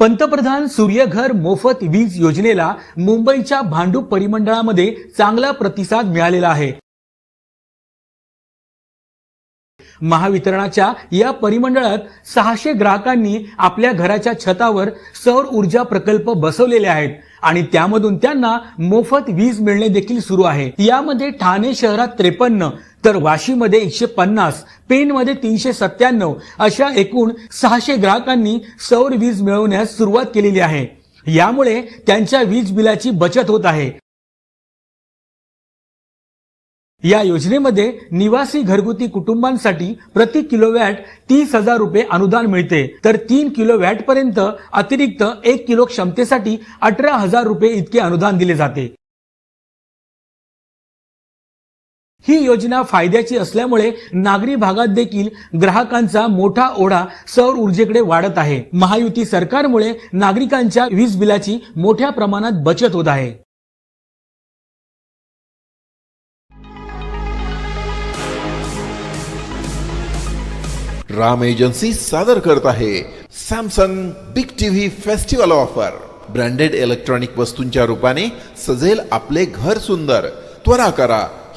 पंतप्रधान सूर्यघर मोफत वीज योजनेला मुंबईच्या भांडूप परिमंडळामध्ये चांगला प्रतिसाद मिळालेला आहे. महावितरणाच्या या परिमंडळात सहाशे ग्राहकांनी आपल्या घराच्या छतावर सौर ऊर्जा प्रकल्प बसवलेले आहेत आणि त्यामधून त्यांना मोफत वीज मिळणे देखील सुरू आहे. यामध्ये ठाणे शहरात त्रेपन्न तर वाशीमध्ये एकशे पन्नास पेनमध्ये तीनशे सत्त्याण्णव अशा एकूण सहाशे ग्राहकांनी सौर वीज मिळवण्यास सुरुवात केलेली आहे. यामुळे त्यांच्या वीज बिलाची बचत होत आहे. या योजनेमध्ये निवासी घरगुती कुटुंबांसाठी प्रति किलोवॅट तीस हजार रुपये अनुदान मिळते. तर तीन किलोवॅट पर्यंत अतिरिक्त एक किलो क्षमतेसाठी अठरा हजार रुपये इतके अनुदान दिले जाते. ही योजना फायद्याची असल्यामुळे नागरी भागात देखील ग्राहकांचा मोठा ओढा सौर ऊर्जेकडे वाढत आहे. महायुती सरकारमुळे नागरिकांच्या वीज बिलाची मोठ्या प्रमाणात बचत होत आहे. राम एजन्सी सादर करत आहे. Samsung big TV festival offer. Branded electronic वस्तूंच्या रूपाने सजेल आपले घर सुंदर. त्वरा करा.